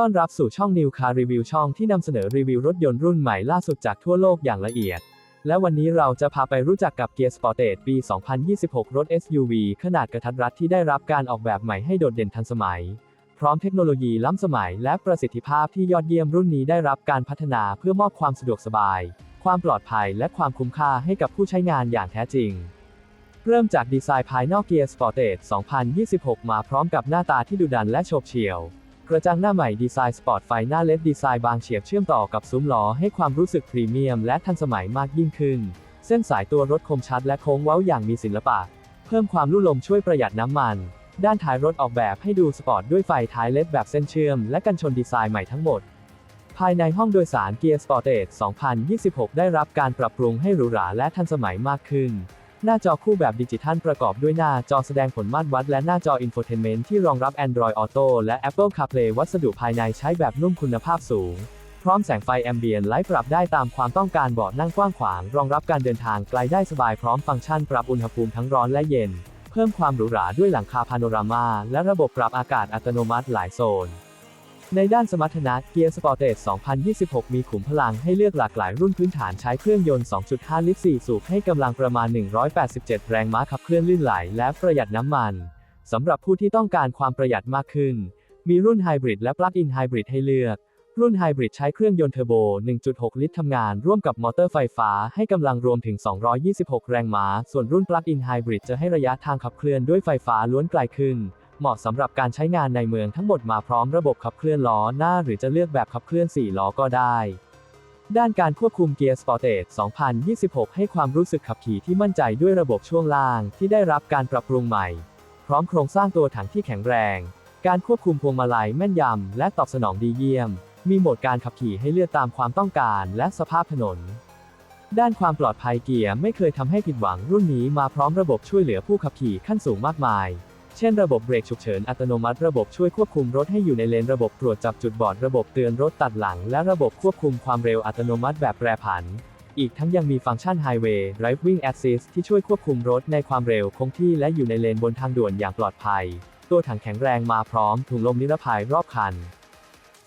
ต้อนรับสู่ช่อง New Car Review ช่องที่นำเสนอรีวิวรถยนต์รุ่นใหม่ล่าสุดจากทั่วโลกอย่างละเอียด และวันนี้เราจะพาไปรู้จักกับ Gear Sportage ปี 2026 รถ SUV ขนาดกระทัดรัดที่ได้รับการออกแบบใหม่ให้โดดเด่นทันสมัย พร้อมเทคโนโลยีล้ำสมัยและประสิทธิภาพที่ยอดเยี่ยมรุ่นนี้ได้รับการพัฒนาเพื่อมอบความสะดวกสบาย ความปลอดภัยและความคุ้มค่าให้กับผู้ใช้งานอย่างแท้จริงเริ่มจากดีไซน์ภายนอก Gear Sportage 2026 มาพร้อมกับหน้าตาที่ดุดันและโฉบเฉี่ยว กระจังหน้าใหม่ดีไซน์สปอร์ตไฟหน้าเล็ดดีไซน์บางเฉียบเชื่อมต่อกับซุ้มล้อให้ความรู้สึกพรีเมียมและทันสมัยมากยิ่งขึ้น เส้นสายตัวรถคมชัดและโค้งเว้าอย่างมีศิลปะ เพิ่มความลุ่ลมช่วยประหยัดน้ำมัน ด้านท้ายรถออกแบบให้ดูสปอร์ตด้วยไฟท้ายเล็ดแบบเส้นเชื่อม และกันชนดีไซน์ใหม่ทั้งหมด ภายในห้องโดยสาร Gear Sportage 2026 ได้รับการปรับปรุงให้หรูหราและทันสมัยมากขึ้น หน้าจอคู่แบบดิจิทัลประกอบด้วยหน้าจอแสดงผลมาตรวัด และหน้าจออินโฟเทนเมนต์ที่รองรับ Android Auto และ Apple CarPlay วัสดุภายในใช้แบบนุ่มคุณภาพสูง พร้อมแสงไฟแอมเบียนไลท์ปรับได้ตามความต้องการเบาะนั่งกว้างขวาง รองรับการเดินทางไกลได้สบายพร้อมฟังก์ชันปรับอุณหภูมิทั้งร้อนและเย็น เพิ่มความหรูหราด้วยหลังคาพาโนรามาและระบบปรับอากาศอัตโนมัติหลายโซน ในด้านสมรรถนะ Gear Sportage 2026 มีขุมพลังให้เลือกหลากหลายรุ่นพื้นฐานใช้เครื่องยนต์ 2.5 ลิตร 4 สูบให้กำลังประมาณ 187 แรงม้าขับเคลื่อนลื่นไหลและประหยัดน้ำมัน สำหรับผู้ที่ต้องการความประหยัดมากขึ้น มีรุ่นไฮบริดและปลั๊กอินไฮบริดให้เลือก รุ่นไฮบริดใช้เครื่องยนต์เทอร์โบ 1.6 ลิตรทำงานร่วมกับมอเตอร์ไฟฟ้าให้กำลังรวมถึง 226 แรงม้า ส่วนรุ่นปลั๊กอินไฮบริดจะให้ระยะทางขับเคลื่อนด้วยไฟฟ้าล้วนไกลขึ้น เหมาะสำหรับการใช้งานในเมืองทั้งหมดมาพร้อมระบบขับเคลื่อนล้อหน้า หรือจะเลือกแบบขับเคลื่อน 4 ล้อก็ได้ ด้านการควบคุม Gear Sportage 2026 ให้ความรู้สึกขับขี่ที่มั่นใจด้วยระบบช่วงล่างที่ได้รับการปรับปรุงใหม่ พร้อมโครงสร้างตัวถังที่แข็งแรง การควบคุมพวงมาลัยแม่นยำและตอบสนองดีเยี่ยม มีโหมดการขับขี่ให้เลือกตามความต้องการและสภาพถนนด้านความปลอดภัยเกียร์ไม่เคยทำให้ผิดหวังรุ่นนี้มาพร้อมระบบช่วยเหลือผู้ขับขี่ขั้นสูงมากมาย เช่นระบบเบรกฉุกเฉินอัตโนมัติระบบช่วยควบคุมรถให้อยู่ในเลนระบบตรวจจับจุดบอดระบบเตือนรถตัดหลัง และระบบควบคุมความเร็วอัตโนมัติแบบแปรผัน อีกทั้งยังมีฟังก์ชัน Highway Driving Assist ที่ช่วยควบคุมรถในความเร็วคงที่และอยู่ในเลนบนทางด่วนอย่างปลอดภัย ตัวถังแข็งแรงมาพร้อมถุงลมนิรภัยรอบคัน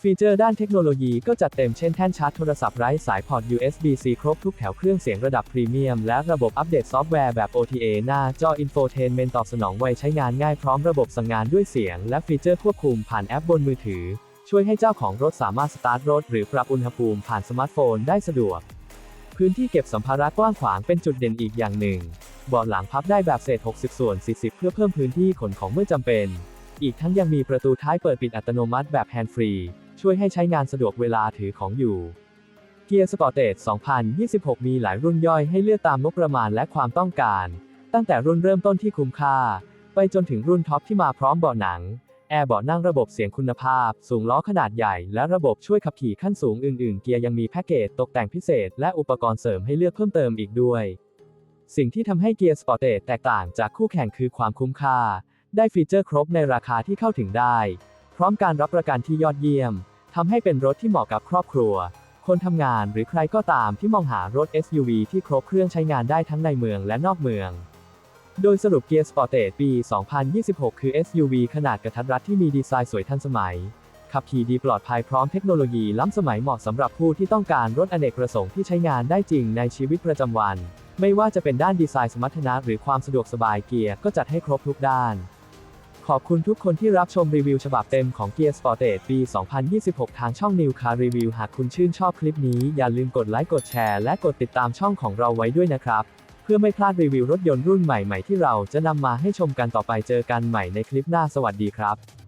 ฟีเจอร์ด้านเทคโนโลยีก็จัดเต็มเช่นแท่นชาร์จโทรศัพท์ไร้สายพอร์ต USB-C ครบทุกแถวเครื่องเสียงระดับพรีเมียม และระบบอัปเดตซอฟต์แวร์แบบ OTA หน้าจออินโฟเทนเมนตอบสนองไวใช้งานง่ายพร้อมระบบสั่งงานด้วยเสียง และฟีเจอร์ควบคุมผ่านแอปบนมือถือ ช่วยให้เจ้าของรถสามารถสตาร์ทรถหรือปรับอุณหภูมิผ่านสมาร์ทโฟนได้สะดวก พื้นที่เก็บสัมภาระกว้างขวางเป็นจุดเด่นอีกอย่างหนึ่งเบาะหลังพับได้แบบเศษ 60 ส่วน 40 เพื่อเพิ่มพื้นที่ขนของเมื่อจำเป็น อีกทั้งยังมีประตูท้ายเปิดปิดอัตโนมัติแบบแฮนด์ฟรี ช่วยให้ใช้งานสะดวกเวลาถือของอยู่ Gear Sportage 2026 มีหลายรุ่นย่อยให้เลือกตามงบประมาณและความต้องการ ตั้งแต่รุ่นเริ่มต้นที่คุ้มค่า ไปจนถึงรุ่นท็อปที่มาพร้อมเบาะหนัง แอร์เบาะนั่งระบบเสียงคุณภาพ สูงล้อขนาดใหญ่ และระบบช่วยขับขี่ขั้นสูงอื่นๆ เกียร์ยังมีแพ็กเกจตกแต่งพิเศษ และอุปกรณ์เสริมให้เลือกเพิ่มเติมอีกด้วย สิ่งที่ทำให้ Gear Sportage แตกต่างจากคู่แข่งคือความคุ้มค่า ได้ฟีเจอร์ครบในราคาที่เข้าถึงได้ พร้อมการรับประกันที่ยอดเยี่ยม ทำให้เป็นรถที่เหมาะกับครอบครัว คนทำงานหรือใครก็ตามที่มองหารถ SUV ที่ครบเครื่องใช้งานได้ทั้งในเมืองและนอกเมือง โดยสรุป Gear Sportage ปี 2026 คือ SUV ขนาดกระทัดรัดที่มีดีไซน์สวยทันสมัย ขับขี่ดีปลอดภัยพร้อมเทคโนโลยีล้ำสมัยเหมาะสำหรับผู้ที่ต้องการรถอเนกประสงค์ที่ใช้งานได้จริงในชีวิตประจำวัน ไม่ว่าจะเป็นด้านดีไซน์สมรรถนะหรือความสะดวกสบายเกียร์ก็จัดให้ครบทุกด้าน ขอบคุณทุกคนที่รับชมรีวิวฉบับเต็มของ Gear Sportage ปี 2026 ทางช่อง New Car Review หากคุณชื่นชอบคลิปนี้อย่าลืมกดไลค์กดแชร์และกดติดตามช่องของเราไว้ด้วยนะครับ เพื่อไม่พลาดรีวิวรถยนต์รุ่นใหม่ๆที่เราจะนำมาให้ชมกันต่อไปเจอกันใหม่ในคลิปหน้าสวัสดีครับ